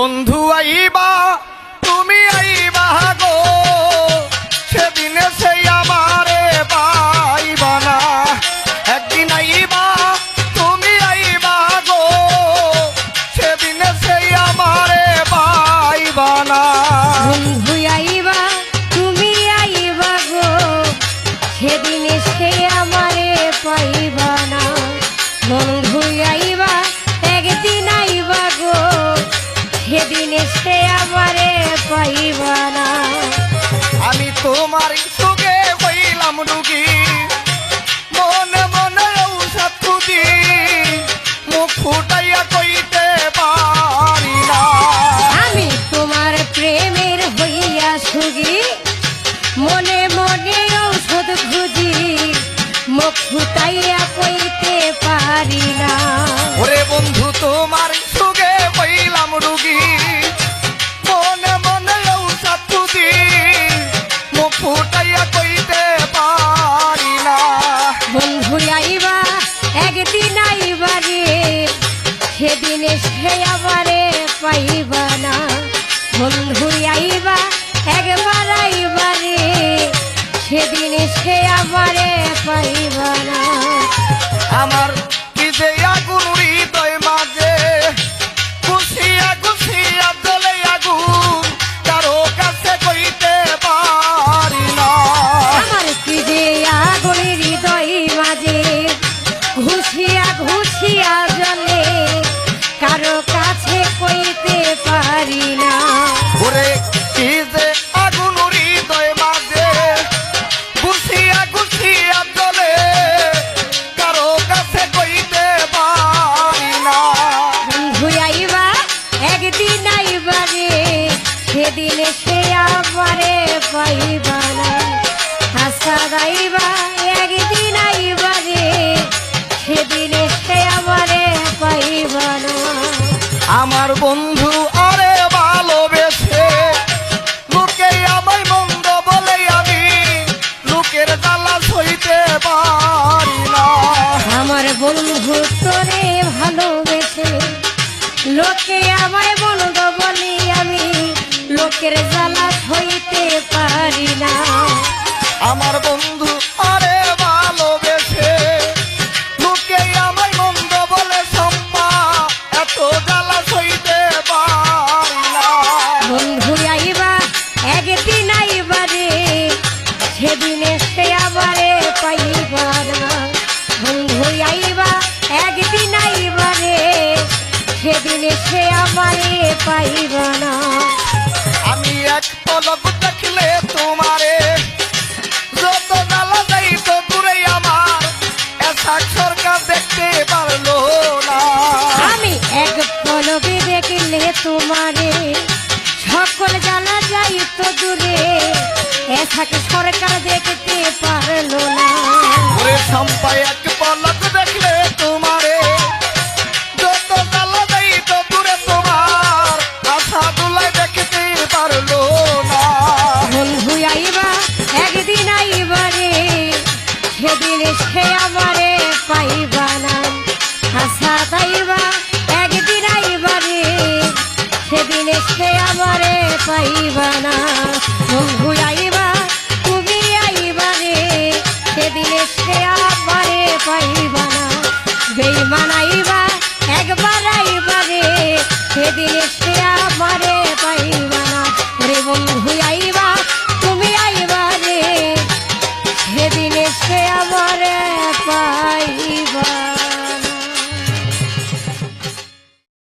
বন্ধু আই তোমার সুখে হইলাম রুগী। মনে মনে ঔষধ মুখ ফুটাইয়া কইতে সেদিন আমারে পাইবা না। বন্ধু আইবা, একবার আইবা রে। সেদিন সে আমারে পাইবা না। আমার কইতে পারি না। ওরে কি যে আগুন হৃদয় মাঝে খুশিয়া খুশিয়া জ্বলে কারও কাছে কইতে পারি না। বন্ধু আইবা একদিন আইবা রে সেদিন সে আবারে পাইবা না। হাসা আইবা একদিন আইবা রে সেদিন সে বন্ধু আরে ভালোবেসে। লোকে আমায় মন্দ বলে আমি লোকের জ্বালা সইতে পারি না। আমার বন্ধু তোরে ভালোবেসে লোকে আমায় বন্ধ বলি আমি লোকের জ্বালা হইতে পারি না। আমার বন্ধু পলক দেখলে তোমারে। যত জ্বালা যাই তো দূরে আমার, এসাক সরকার দেখতে পারল না। আমি এক পলবে দেখলে তোমারে, সকল জানা যাই তো দূরে। সরকার দেখতে আমারে পাইবা না। পাইবা না। বন্ধু আইবা, তুমি আইবা রে। সেদিন এসে পাইবা না। বেইমান আইবা, একবার আইবা রে। সেদিন এসে